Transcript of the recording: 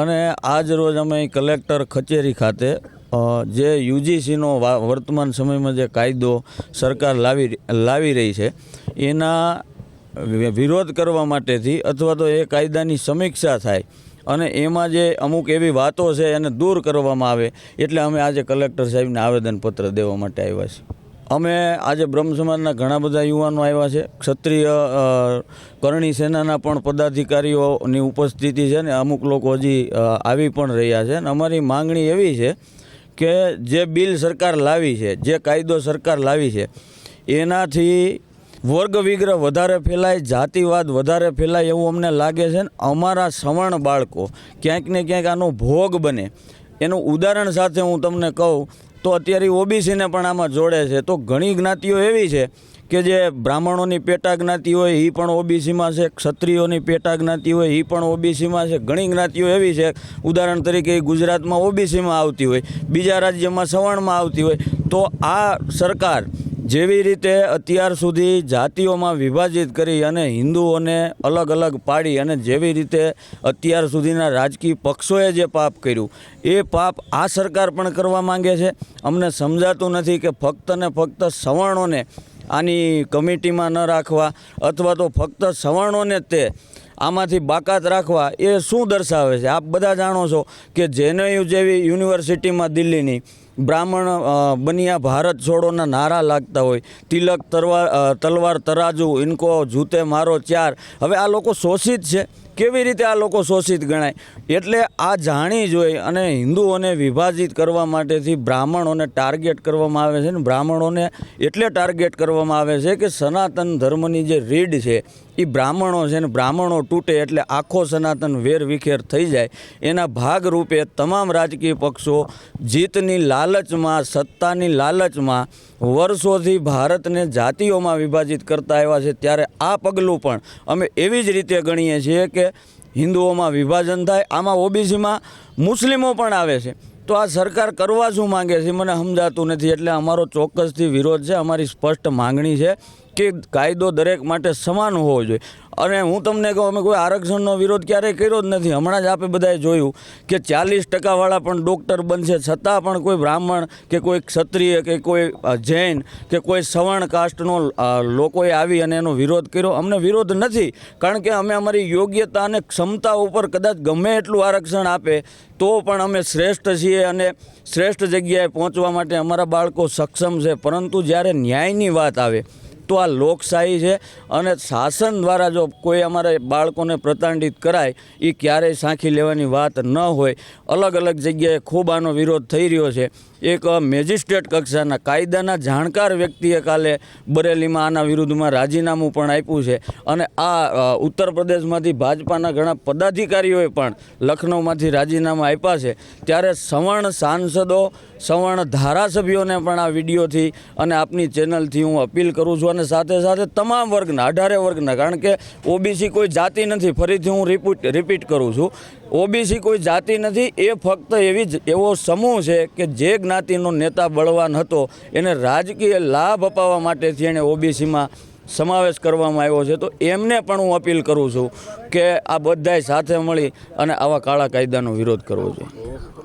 અને આજ રોજ અમે કલેક્ટર કચેરી ખાતે જે યુજીસીનો વર્તમાન સમયમાં જે કાયદો સરકાર લાવી લાવી રહી છે, એના વિરોધ કરવા માટેથી અથવા તો એ કાયદાની સમીક્ષા થાય અને એમાં જે અમુક એવી વાતો છે એને દૂર કરવામાં આવે, એટલે અમે આજે કલેક્ટર સાહેબને આવેદનપત્ર દેવા માટે આવ્યા છીએ. અમે આજે બ્રહ્મ સમાજના ઘણા બધા યુવાનો આવ્યા છે. ક્ષત્રિય કરણી સેનાના પણ પદાધિકારીઓની ઉપસ્થિતિ છે ને અમુક લોકો હજી આવી પણ રહ્યા છે. અને અમારી માંગણી એવી છે કે જે બિલ સરકાર લાવી છે, જે કાયદો સરકાર લાવી છે, એનાથી વર્ગ વિગ્રહ વધારે ફેલાય, જાતિવાદ વધારે ફેલાય એવું અમને લાગે છે ને અમારા સવર્ણ બાળકો ક્યાંક ને ક્યાંક આનો ભોગ બને. એનું ઉદાહરણ સાથે હું તમને કહું તો અત્યારે ઓબીસીને પણ આમાં જોડે છે. તો ઘણી જ્ઞાતિઓ એવી છે કે જે બ્રાહ્મણોની પેટા જ્ઞાતિ હોય એ પણ ઓબીસીમાં છે. ક્ષત્રિયોની પેટા જ્ઞાતિ હોય એ પણ ઓબીસીમાં છે. ઘણી જ્ઞાતિઓ એવી છે. ઉદાહરણ તરીકે ગુજરાતમાં ઓબીસીમાં આવતી હોય, બીજા રાજ્યમાં સવર્ણમાં આવતી હોય. તો આ સરકાર જેવી રીતે અત્યાર સુધી જાતિઓમાં વિભાજિત કરી અને હિન્દુઓને અલગ અલગ પાડી અને જેવી રીતે અત્યાર સુધીના રાજકીય પક્ષોએ જે પાપ કર્યું, એ પાપ આ સરકાર પણ કરવા માંગે છે? અમને સમજાતું નથી કે ફક્ત ને ફક્ત સવર્ણોને આની કમિટીમાં ન રાખવા અથવા તો ફક્ત સવર્ણોને તે આમાંથી બાકાત રાખવા એ શું દર્શાવે છે? આપ બધા જાણો છો કે જેએનયુ જેવી યુનિવર્સિટીમાં દિલ્હીની બ્રાહ્મણ બન્યા ભારત છોડોના નારા લાગતા હોય. તિલક તરવાર તલવાર, તરાજુ, ઇનકો, જૂતે, મારો ચાર. હવે આ લોકો શોષિત છે. કેવી રીતે આ લોકો શોષિત ગણાય? એટલે આ જાણી જોઈ અને હિન્દુઓને વિભાજિત કરવા માટેથી બ્રાહ્મણોને ટાર્ગેટ કરવામાં આવે છે ને બ્રાહ્મણોને એટલે ટાર્ગેટ કરવામાં આવે છે કે સનાતન ધર્મની જે રીડ છે એ બ્રાહ્મણો છે ને બ્રાહ્મણો તૂટે એટલે આખો સનાતન વેર વિખેર થઈ જાય. એના ભાગરૂપે તમામ રાજકીય પક્ષો જીતની લાલચમાં, સત્તાની લાલચમાં વર્ષોથી ભારતને જાતિઓમાં વિભાજિત કરતા આવ્યા છે. ત્યારે આ પગલું પણ અમે એવી જ રીતે ગણીએ છીએ કે હિન્દુઓમાં વિભાજન થાય, આમાં ઓબીસીમાં મુસ્લિમો પણ આવે છે. તો આ સરકાર કરવા શું માંગે છે મને સમજાતું નથી. એટલે અમારો ચોક્કસથી વિરોધ છે, અમારી સ્પષ્ટ માંગણી છે. કે કાયદો દરેક માટે સમાન હોવો જોઈએ. અને હું તમને કહું, અમે કોઈ આરક્ષણનો વિરોધ ક્યારેય કર્યો જ નથી. હમણાં જ આપણે બધાએ જોયું કે ચાલીસ ટકાવાળા પણ ડૉક્ટર બનશે, છતાં પણ કોઈ બ્રાહ્મણ કે કોઈ ક્ષત્રિય કે કોઈ જૈન કે કોઈ સવર્ણ કાસ્ટનો લોકોએ આવી અને એનો વિરોધ કર્યો. અમને વિરોધ નથી, કારણ કે અમે અમારી યોગ્યતા અને ક્ષમતા ઉપર કદાચ ગમે એટલું આરક્ષણ આપે, તો પણ અમે શ્રેષ્ઠ છીએ અને શ્રેષ્ઠ જગ્યાએ પહોંચવા માટે અમારા બાળકો સક્ષમ છે. પરંતુ જ્યારે ન્યાયની વાત આવે તો આ લોકશાહી છે અને શાસન દ્વારા જો કોઈ અમારા બાળકોને પ્રતાંડિત કરાય એ ક્યારેય સાંખી લેવાની વાત ન હોય. અલગ અલગ જગ્યાએ ખૂબ આનો વિરોધ થઈ રહ્યો છે. એક મેજિસ્ટ્રેટ કક્ષાના કાયદાના જાણકાર વ્યક્તિએ કાલે બરેલીમાં આના વિરુદ્ધમાં રાજીનામું પણ આપ્યું છે. અને આ ઉત્તર પ્રદેશમાંથી ભાજપાના ઘણા પદાધિકારીઓએ પણ લખનૌમાંથી રાજીનામા આપ્યા છે. ત્યારે સવર્ણ સાંસદો, સવર્ણ ધારાસભ્યોને પણ આ વિડીયોથી અને આપની ચેનલથી હું અપીલ કરું છું. અને સાથે સાથે તમામ વર્ગના, અઢારે વર્ગના, કારણ કે ઓબીસી કોઈ જાતિ નથી, ફરીથી હું રિપીટ રિપીટ કરું છું. ઓબીસી કોઈ જાતિ નથી, એ ફક્ત એવી એવો સમૂહ છે કે જે જ્ઞાતિનો નેતા બળવાન હતો. એને રાજકીય લાભ અપાવવા માટેથી એણે ઓબીસીમાં સમાવેશ કરવામાં આવ્યો છે. તો એમને પણ હું અપીલ કરું છું કે આ બધાએ સાથે મળી અને આવા કાળા કાયદાનો વિરોધ કરવો જોઈએ.